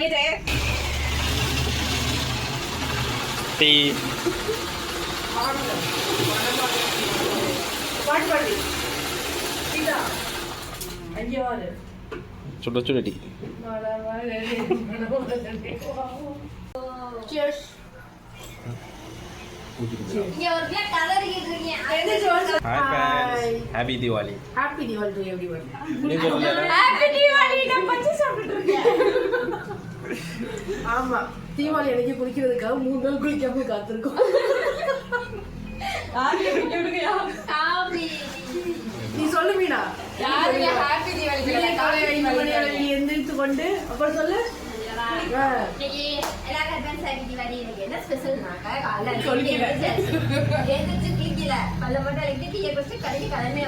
பண்ணிட்டு டீ பாட்டு பாடி சீதா அங்கே வாரு சுட சுட டீ Cheers. இங்க ஒரு பிள்ளை கலரிக்கிட்டு இருக்கீங்க hi friends happy Deepavali Happy Diwali to everyone. நீ சொல்லல ஹாப்பி தீபாவளி அன்னைக்கு குளிக்கிறதுக்காக மூணு நாள் குளிக்காம காத்திருக்கோம். நீ சொல்லு மீனா. எந்திரித்து கொண்டு அப்புறம் சொல்லு. கடைக்கு கிளம்பி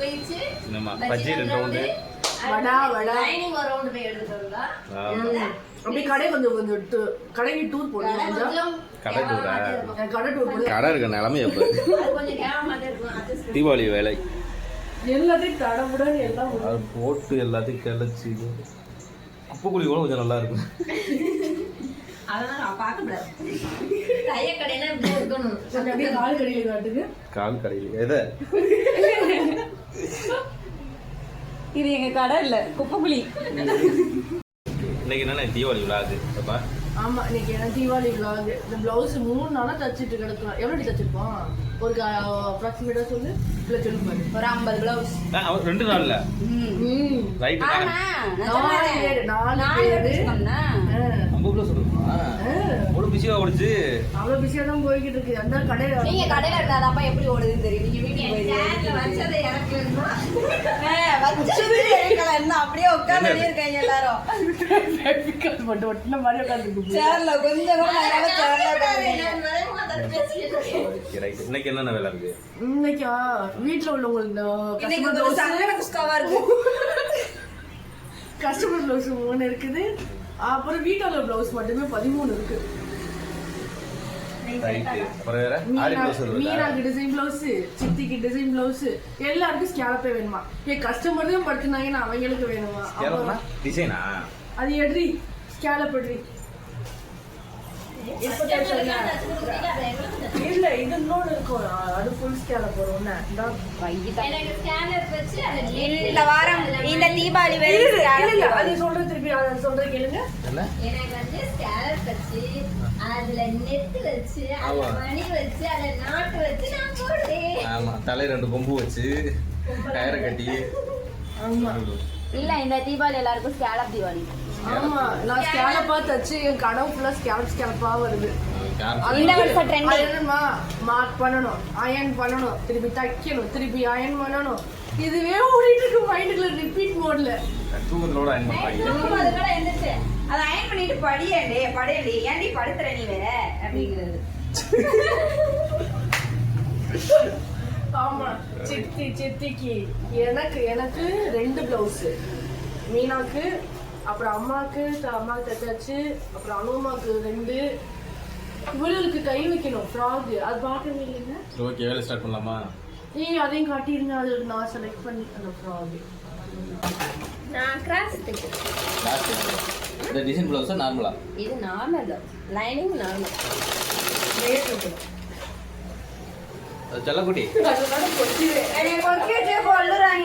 போயிடுச்சு. வடா, வடா. ஒரு round போய் எடுத்துட்டு வந்தோம். ஆமா. அப்படியே கடை கொஞ்சம் கொஞ்சம் டு- கடைக்கு டூர் போடுங்க கொஞ்சம் கடை டூரா? கடை டூர் போடு கடை இருக்க நிலமை எப்போ. தீபாவளி வேலை. எல்லாத்தையும் தடமுடன் எல்லாம் போட்டு எல்லாத்தையும் கிளச்சி. குப்பை குழி கூட கொஞ்சம் நல்லா இருக்கும். கால் கடையில் கால் கடையில். எதை? இது எங்க கடை இல்ல குப்பைக்குழி. இன்னைக்கு என்னென்ன தீபாவளி விழாது அப்பா. ஆமா இன்னைக்கு என்ன தீபாவளி vlog இந்த பிளவுஸ் மூணு நாளா தச்சுட்டு கிடக்கலாம் எவ்வளவு தச்சிருப்போம்? ஒரு அப்ராக்சிமேட்டா சொல்லு. இல்ல சொல்லு பாரு. ஒரு ஐம்பது பிளவுஸ் ரெண்டு நாள்ல? ஆமா நாலு பேரு. நாலு பேரு ஐம்பது பிஸியாக ஓடிச்சு. அவ்வளவு பிஸியா தான் போய்கிட்டு இருக்கு. அந்த கடையில நீங்க கடையில இருந்தாதாப்பா எப்படி ஓடுதுன்னு தெரியும். நீங்க வீட்டுக்கு சேர்ல வச்சதை எனக்கு? வச்சது எடுக்கல இருந்தா அப்படியே உட்கார்ந்து இருக்காங்க எல்லாரும்? மட்டும் ஒட்டின மாதிரி சேர்ல கொஞ்சம் இன்னைக்கு என்னென்ன வேலை இருக்கு? இன்னைக்கா? வீட்டுல உள்ளவங்களுக்கு இன்னைக்கு சங்கட குஸ்காவா இருக்கு. கஸ்டமர் பிளவுஸ் மூணு இருக்குது. அப்புறம் வீட்டோட பிளவுஸ் மட்டுமே பதிமூணு இருக்கு. இருக்குதா மீனாக்கு டிசைன் பிளவுஸ் சித்திக்கு டிசைன் பிளவுஸ் எல்லாருக்கும் ஸ்கேலப்பே வேணுமா? என் கஸ்டமர் தான் படுத்துனாங்கன்னா அவங்களுக்கு வேணுமா? டிசைனா அது எடுறி ஸ்கேலப் தச்சு இல்ல இது இன்னொன்று இருக்கும். அது ஃபுல் வச்சு அதை இந்த வாரம் இந்த தீபாவளி இல்ல, அது சொல்றது திருப்பி அதை சொல்றது கேளுங்க. என்ன? எனக்கு வந்து ஸ்கேனர் வச்சு அதுல நெட் வச்சு அதுல. மணி வச்சு அதுல நாட்டு வச்சு நான் போடுறேன் ஆமா தலை ரெண்டு கொம்பு வச்சு கயிறை கட்டி. ஆமா. இல்ல இந்த தீபாவளி எல்லாருக்கும் ஸ்கேலப் தீபாவளி. ஆமா. நான் ஸ்கேலப்பா தச்சு என் கனவு ஃபுல்லா ஸ்கேலப் ஸ்கேலப்பா வருது. மார்க் பண்ணணும். அயன் பண்ணணும். திருப்பி தைக்கணும். திருப்பி அயன் பண்ணணும். இதுவே ஓடிட்டு இருக்கு மைண்டுக்குள்ள ரிப்பீட் மோட்ல தூக்கத்தோட அயன் பண்ணுறாங்க அது அயன் பண்ணிட்டு படியேண்டே படையண்டி ஏன்டி படுத்துற நீ வேற? அப்படிங்கிறது. ஆமா சித்தி சித்திக்கு எனக்கு எனக்கு ரெண்டு பிளவுஸ் மீனாக்கு அப்புறம் அம்மாக்கு அம்மாக்கு தச்சாச்சு அப்புறம் அனுமாக்கு ரெண்டு. இவளுக்கு கை வைக்கணும் ஃப்ராக் அது பார்க்கவே இல்லைங்க. ஓகே வேலை ஸ்டார்ட் பண்ணலாமா? ஏய் அதையும் காட்டிருங்க அது நான் செலக்ட் பண்ணி அந்த ஃப்ராக் நான் கிராஸ் தைக்கிறேன். இந்த டிசைன் ப்ளவுஸா நார்மலா இது நார்மல் தான் லைனிங் நார்மல் ரேட் வைக்கணும் செல்லக்குட்டி.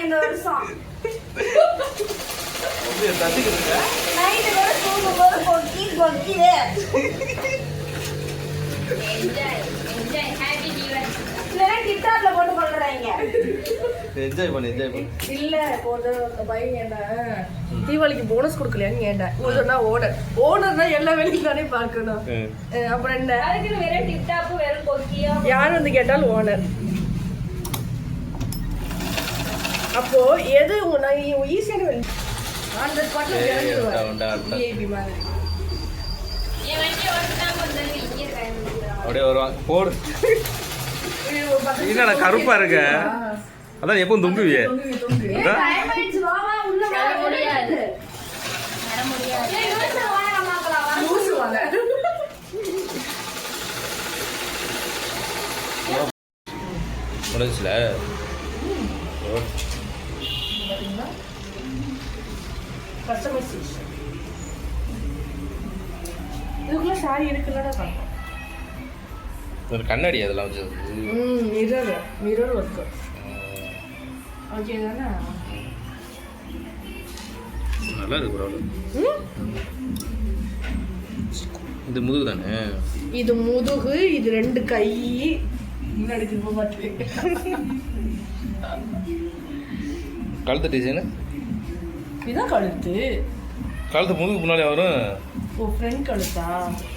இந்த வருஷம். என்ஜாய் என்ஜாய் என்ஜாய் பண்ணு என்ஜாய் பண்ணு. இல்ல போன அந்த பையன் என்ன தீபாவளிக்கு போனஸ் கொடுக்கலையான்னு கேட்டேன். இவன் சொன்னா ஓனர் ஓனர்னா எல்லா வேலையும் தானே பார்க்கணும். அப்புறம் என்ன? அதுக்கு வெறும் டிப்டாப்பு வெறும் கொக்கியோ யார் வந்து கேட்டாலும் ஓனர் அப்போ எது நான் ஈஸியான வேலை உண்டா, உண்டா, உண்டா. விஐபி மாதிரி. அப்படியே வருவாங்க போடு. என்னடா கருப்பா இருக்க? அதான் எப்பவும் தும்புவியே தொங்கு, தொங்கு. அதான். டைம் ஆயிடுச்சு வாமா உள்ள வா வர முடியாது. வர முடியாது. ஏய், யோசிச்சு வாங்க அம்மாக்கலாம் வா லூசு வாங்க. முடிஞ்சுல இதுக்குள்ள சாரி இருக்குல்லடா காட்டும் ஒரு கண்ணாடி அதெல்லாம் வச்சது ம் மிரர் மிரர் ஒர்க்கு நல்லா இருக்கு ப்ரோ ம் இது முதுகு தானே இது முதுகு இது ரெண்டு கை கழுத்து டிசைனு இதுதான் கழுத்து கழுத்து முதுகு முன்னாடி வரும் ஓ ஃப்ரண்ட் கழுத்தா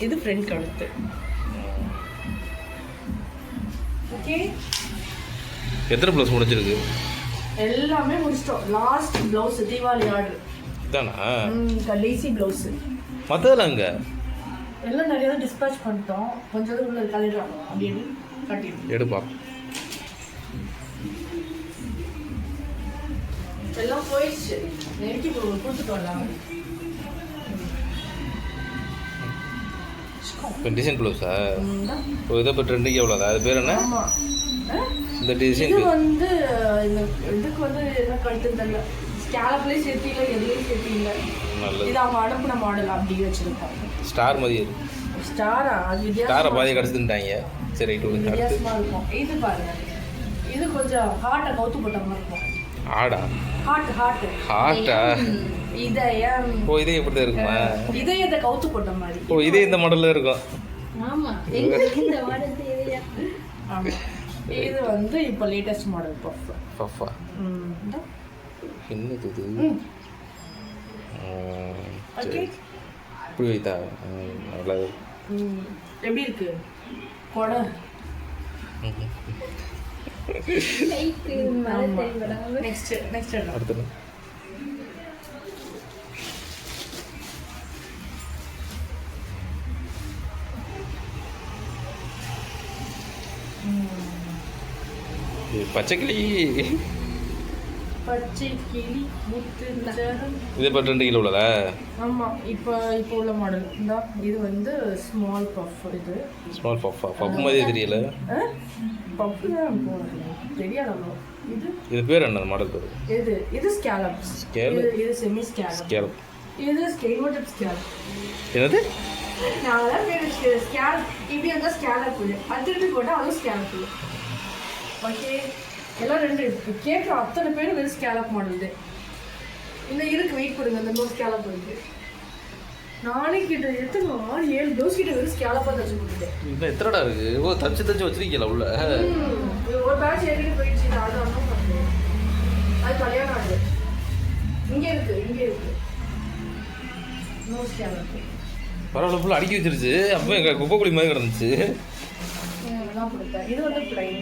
இது ஃப்ரண்ட் கழுத்து ஓகே எத்தனை ப்ளஸ் முடிஞ்சிருக்கு எல்லாமே முடிச்சிட்டோம். லாஸ்ட் ப்ளவுஸ் தீபாவளி ஆர்டர் இதானா? கடைசி ப்ளவுஸ் மற்றதெல்லாம் அங்கே எல்லாம் நிறைய தான் டிஸ்பேச் பண்ணிட்டோம். கொஞ்சம் உள்ள கலரிடலாம் அப்படின்னு கட்டிடுவோம் எடுப்பா. எல்லாம் போயிடுச்சு. நெருக்கி கொடுத்துட்டோம்ல இப்போ டிசைன் ப்ளவுஸா தான். இப்போ இதை இப்போ ட்ரெண்டுக்கு எவ்வளோதா அது பேர் என்ன? இந்த டிசைன் இது வந்து இந்த இதுக்கு வந்து என்ன கழுத்து தெரியல ஸ்கேலப்லேயும் சேர்த்து இல்லை எதுலேயும் சேர்த்து இல்லை. நல்லது. இது அவங்க அனுப்புன மாடல் அப்படி வச்சிருக்காங்க ஸ்டார் மாதிரி இருக்கு. ஸ்டாரா அது ஸ்டாரை பாதி கிடச்சிட்டாங்க சரி ரைட்டு விடுங்க அடுத்து வித்தியாசமா இருக்கும். இது பாருங்க. இது கொஞ்சம் ஹார்ட்டை கவுத்து போட்ட மாதிரி இருக்கும். ஆடா ஹார்ட் ஹார்ட் ஹார்ட்டா இதயம். ஓ இதே இப்படி தான் இருக்குமா? இதயத்தை கவுத்து போட்ட மாதிரி. ஓ இதே இந்த மாடலில் இருக்கும். ஆமா. எங்களுக்கு இந்த மாடல் தேவையா? ஆமா. இது வந்து இப்போ லேட்டஸ்ட் மாடல் பஃப் பஃபா என்னது இது? ம், நல்லா எப்படி இருக்கு? கொடை. நெக்ஸ்ட் நெக்ஸ்ட் இது பச்சை கிளி பச்சை கிளி முத்து நகரம் இது இப்போ ரெண்டு கிலோ உள்ளதா? ஆமா இப்போ இப்போ உள்ள மாடல் இந்த இது வந்து ஸ்மால் பஃப் இது. ஸ்மால் பஃபா பஃப் மாதிரியே தெரியல. பஃப் தான் தெரியாது இது? இது பேர் என்ன மாடல் பேர்? இது இது ஸ்கேலப் Scallop? இது செமி ஸ்கேலப் ஸ்கேல் இது ஸ்கேல்வட்டப் ஸ்கேலப் என்னது? நாங்களாம் பேர் ஸ்கேல் இப்படி இருந்தால் ஸ்கேலப் அது திருப்பி போட்டால் அதுவும் ஸ்கேலப் ஓகே எல்லாம் ரெண்டு கேட்குற அத்தனை பேர் வெறும் ஸ்கேலப் மாடல் இன்னும் இருக்கு. வெயிட் பண்ணுங்க இந்த இன்னொரு ஸ்கேலப் இருக்கு. நானே கிட்ட ஆறு ஏழு டோஸ் கிட்ட வெறும் ஸ்கேலப்பாக தச்சு கொடுத்துட்டேன். இன்னும் எத்தனைடா இருக்கு? ஓ தச்சு தச்சு வச்சிருக்கீங்களா உள்ள? ஒரு பேட்ச் ஏறிட்டு போயிடுச்சு. இது அது ஒன்றும் பண்ணுது அது கல்யாணம் ஆகுது. இங்கே இருக்கு. இங்கே இருக்கு. நோ ஸ்கேலப் பரவாயில்ல ஃபுல்லாக அடுக்கி வச்சிருச்சு. அப்போ எங்கள் குப்பை குழி மாதிரி கிடந்துச்சு. இது வந்து பிளைன்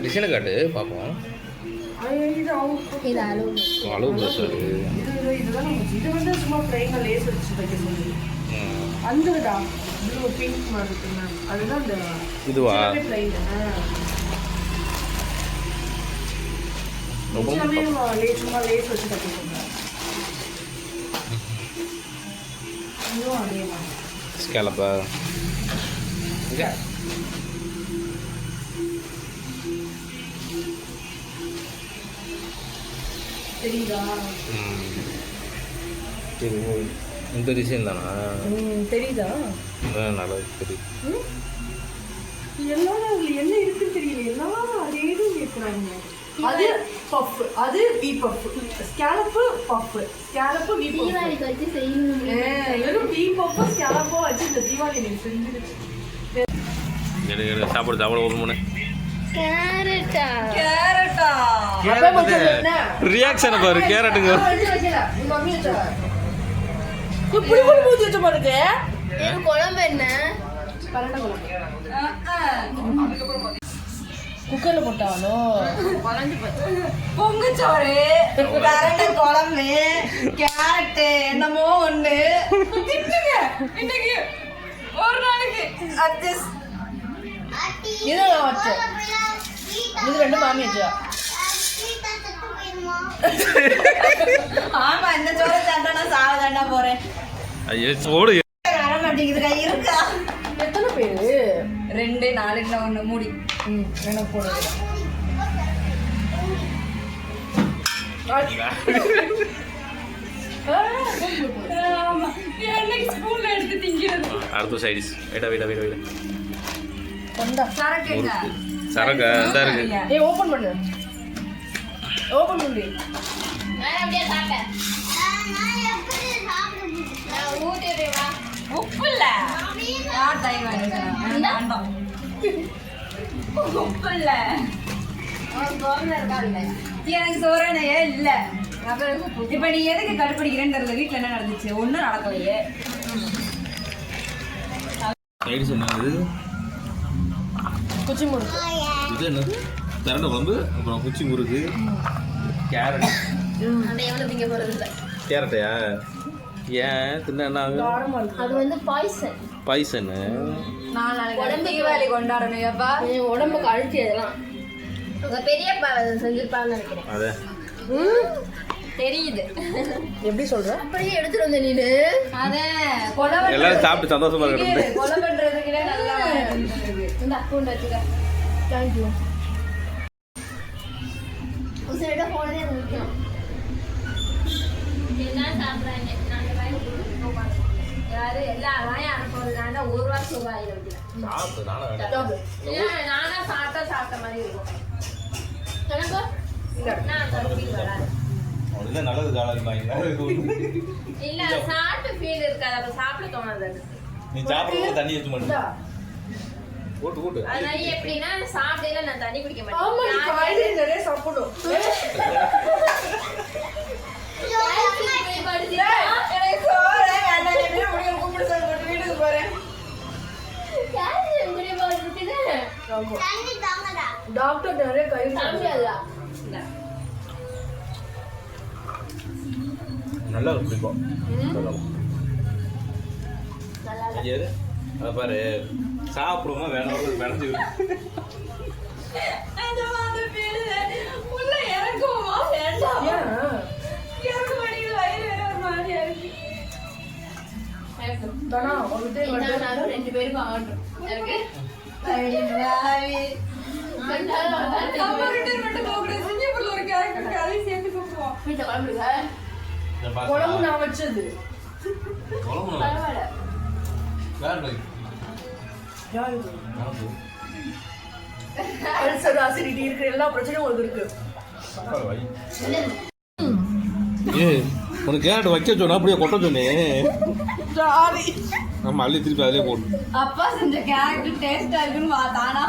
டிசைனை காட்டு பார்ப்போம். இது அவங்க இது அளவு அளவு இருக்கு இது இது இதுதான் நம்ம இது வந்து சும்மா பிளைனில் லேஸ் வச்சு சொல்லி ம். அந்ததுடா ப்ளூ பிங்க் மாதிரி இருக்குங்க அதுதான் அந்த இதுவா? லேஸ் சும்மா லேஸ் வச்சு தைக்க சொன்னேன் இதுவும் அதே மாதிரி ஸ்கேலப்பா தெரியுதா? ம். இது ஓ, இந்த டிசைன் தானா ம், தெரியுதா? நல்லா தெரியுது ம்? எல்லாரும் அதுல என்ன இருக்குன்னு தெரியல. எல்லாரும் அதே தான் கேட்குறாங்க அது பஃப் அது V puff scallop puff scallop V தீபாவளிக்கு வச்சு செய்யணும் வெறும் வி பஃப் ஸ்கேலப்போ வச்சு இந்த தீபாவளி எனக்கு செஞ்சிருச்சு எடு எடு சாப்பாடு சாப்பாடு ஓப்பன் பண்ணு கேரட்டா. கேரட்டா? ரியாக்ஷனை பாரு கேரட்டுங்க. வச்சா. புளி குழம்பு என்ன. குக்கர்ல போட்டாலும். பொங்குச்சோறு கரண்ட குழம்பு கேரட்டு என்னமோ ஒண்ணு. இன்னைக்கு ஒரு நாளைக்கு. அட்ஜஸ்ட் இது நான் வச்சேன் இது ரெண்டு மாமி வச்சா ஆமா இந்த சோறு சாப்பிட்டா நான் சாவ தாண்டா போறேன். ஐயோ ஓடு வர மாட்டேங்குது கை இருக்கா? எத்தனை பேரு? ரெண்டு நாலு ஒண்ணு மூடி. ம் எனக்கு போடுறது ஆமா. என்னைக்கு ஸ்கூல்ல எடுத்து திங்கிறது. அடுத்த சைடிஸ். கொண்டா சரக்கு என்ன? சரக்கு இதாக இருக்கு ஏய் ஓபன் பண்ணு. ஓபன் பண்ணு. உப்பு இல்ல. உப்பு இல்ல. எனக்கு சோறனையே இல்ல. இப்ப நீ எதுக்கு கடுப்பிடிக்கிறேன்னு தெரியல வீட்டுல என்ன நடந்துச்சு? ஒண்ணும் நடக்கலையே. இது? குச்சி முறுக்கு இது என்ன திரண்ட குழம்பு அப்புறம் குச்சி முறுக்கு கேரட் அதை. கேரட்டையா? ஏன்? தின்ன என்ன இருக்கு அது வந்து பாய்சன். பாய்சனு. உடம்புக்கு தீபாவளி கொண்டாடணும் என் உடம்புக்கு அழுத்தி அதெல்லாம். உங்க பெரியப்பா அதை செஞ்சிருப்பான்னு நினைக்கிறேன். அதே? தெரியுது. எப்படி சொல்ற? அப்படியே எடுத்துட்டு வந்த நீனு. பண்றது- எல்லாரும் சாப்பிட்டு சந்தோஷமா இருக்கணும் இரு, கொலை பண்றதுக்குள்ள நல்லா இருந்தது. இந்த அக்கௌண்ட் வச்சுக்க தேங்க்யூ உசிரிட போனதே அது முக்கியம் என்ன சாப்பிட்றாங்க நாங்கள் வாங்கி யாரு எல்லா வாயும் அனுப்புறதுனால ஒரு ரூபா ரூபாய் வைக்கிறேன் சாப்பிட்டு நானா சாப்பிட்டா சாப்பிட்ட மாதிரி இருக்கும் எனக்கு நான் தடுப்பீங்க வராது அவனுக்கு நல்லது காலம் இல்ல சாப்பிட்டு ஃபீல் இருக்காது அப்ப சாப்பிட தோணாது. நீ சாப்பிடும்போது தண்ணி வச்சு மட்டும் போட்டு போட்டு. அதனால எப்படின்னா சாப்பிடையில நான் தண்ணி குடிக்க ஆமா நீ மாட்டேன் காய்கறி நிறைய சாப்பிடும் ஆமா. டாக்டர் நிறைய கை நல்லா இருக்கும் அதை பாரு. சாப்பிடுமா வேணும் விளைஞ்சு நிஜமா அந்த பேரு. உள்ள இறங்குமா வேண்டாம்? இறங்க மாட்டேங்குது வயிறு வேற ஒரு மாதிரியா இருக்கு. தானா ஒரு டைம் வந்து என்னாலும் ரெண்டு பேருக்கும் குழம்புங்க குழம்பு நான் வச்சது. குழம்பு பரவாயில்ல. வேறு யார் இது? அல்சர் அசிடிட்டி இருக்கிற எல்லா பிரச்சனையும் உங்களுக்கு இருக்கு. ஏ உனக்கு கேரட் வைக்க சொன்னா அப்படியே கொட்ட சொன்னேன் சாரி நம்ம அள்ளி திருப்பி அதிலே போட்டு அப்பா செஞ்ச கேரக்டர் டேஸ்டா இருக்குன்னு வா- தானா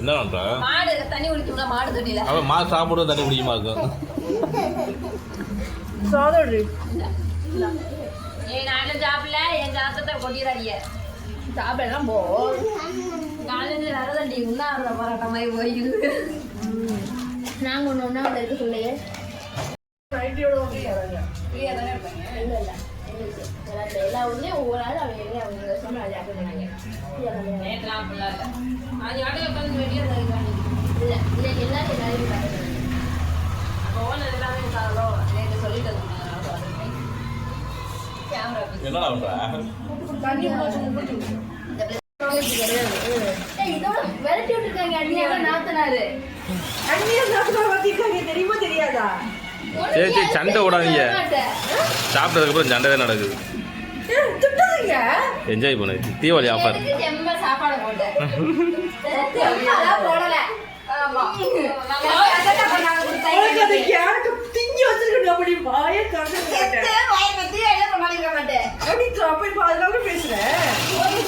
என்ன பண்ற? மாடு தண்ணி குடிக்கும்ல மாடு தொட்டில அவன் மா தண்ணி குடிக்குமா இருக்கும் சாதம் ஏய் நானும் சாப்பிடல என் சாத்தத்தை கொட்டிடாதீங்க. சாப்பிடலாம் போ. காலேஜ் வரதண்டி உண்ணாவிரத போராட்டம் மாதிரி போயிருக்கு நாங்க ஒண்ணு ஒண்ணாவிரதம் இருக்க சொல்லையே எல்லா- ஊர்லயும் ஒவ்வொரு ஆள் அவங்க எங்க அவங்க அது அப்படி பண்ணாங்க இல்லை இல்ல இல்ல எல்லாரும் எல்லாரும் அப்போ ஓனர் எல்லாமே சொல்லிட்டு என்னடா பண்ற? தண்ணி போச்சு முப்பத்தி ஏய், இதோட விரட்டி விட்டுருக்காங்க அண்ணியோட நாத்தனாரு. அண்ணியா சாப்பிட வந்திருக்காங்க தெரியுமா தெரியாதா? சரி சரி சண்டை விடாதீங்க மாட்டேன். சாப்பிட்டதுக்கப்புறம் சண்டை தான் நடக்குது என்ஜாய் பண்ணு. தீபாவளி ஆஃபர் சாப்பாடு போட்டேன் போடல. எனக்கு திங்கி வச்சிருக்கணும் அப்படி வாயை திறந்து எப்படி அப்ப இப்ப அதனால பேசுறேன்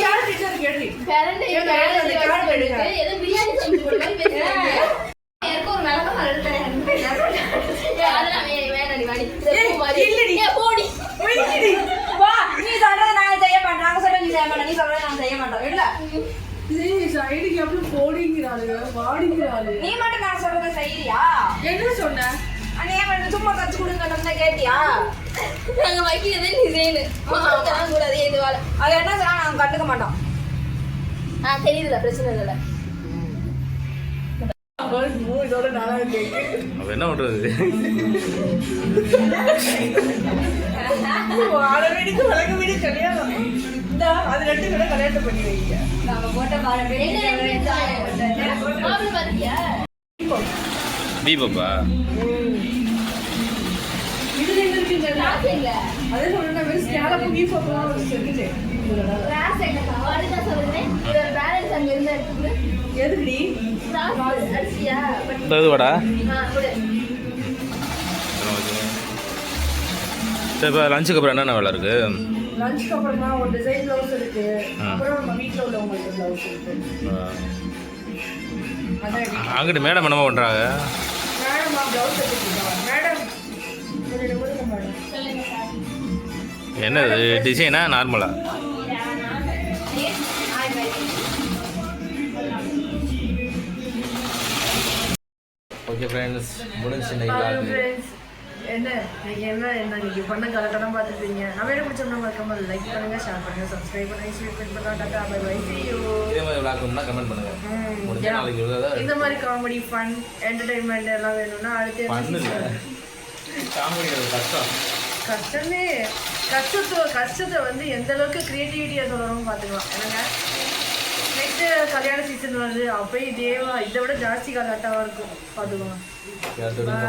கேரட் டீச்சர் கேட்டு பிரியாணி செஞ்சு ஒரு. ஏய், அதெல்லாம் வே- வேணாம் நீ வாடி. இல்லடி. போடி. வா. நீ சொல்றதை நாங்க செய்ய மாட்டோம். நாங்க சொல்றதை நீ செய்ய மாட்டோம். நீ சொல்றதை நாங்க செய்ய மாட்டோம். இல்ல சைடுக்கு எப்படி போடிங்கிறாளுங்க வாடிங்கிறாளு நீ மட்டும் நான் சொல்றதை செய்யறியா என்ன சொன்ன நீ மட்டும் சும்மா கத்து கொடுங்க கேட்டியா நாங்க வைக்கிறதே நீ செய்யணும். மாவு தாங்கக்கூடாது, இது வேலை. அது என்ன சொன்னா நாங்க கண்டுக்க மாட்டோம் ஆ, தெரியுதுல, பிரச்சனை இல்லைல்ல. அப்ப என்ன பண்றது? தீபப்பா? அதே சொல்றேன் வெறும் ஸ்கேலப் கிளாஸ் சொல்றேன் இதோட பேலன்ஸ் அங்க இருந்தா இருக்குது எதுக்குடி கிளாஸ் அரிசியா இப்போ லஞ்சுக்கு அப்புறம் என்னென்ன வேலை இருக்கு? லஞ்சுக்கு அப்புறமா ஒரு டிசைன் பிளவுஸ் இருக்கு. ஆ. அப்புறம் நம்ம வீட்டில் உள்ளவங்களுக்கு பிளவுஸ் இருக்கு. அதான் அங்கிட்டு மேடம் என்னமோ பண்ணுறாங்க மேடம்மா பிளவுஸ் எடுத்துக்கிட்டோம் மேடம் என்னது டிசைனா நார்மலா ஓகே ஃப்ரெண்ட்ஸ் முடிஞ்சு என்ன? என்ன? என்ன? இன்னைக்கு பண்ண கலக்கடம் பார்த்துருப்பீங்க நம்ம என்ன பிடிச்சோம்னா மறக்காம லைக் பண்ணுங்க ஷேர் பண்ணுங்க சப்ஸ்கிரைப் பண்ணுங்க ஷேர் பண்ணுங்க tata bye bye see you. இதே மாதிரி விளாக்கணும்னா கமெண்ட் பண்ணுங்க. இந்த மாதிரி காமெடி ஃபன் என்டர்டைன்மெண்ட் எல்லாம் வேணும்னா அடுத்து? காமெடி கஷ்டம். கஷ்டமே கஷ்டத்தை கஷ்டத்தை வந்து எந்த அளவுக்கு கிரியேட்டிவிட்டியாக சொல்லணும்னு பார்த்துக்கலாம் என்னங்க? நெக்ஸ்ட் கல்யாண சீசன் வருது. அப்பயும் இதேவா இதை விட ஜாஸ்தி கலாட்டாவாக இருக்கும். அந்த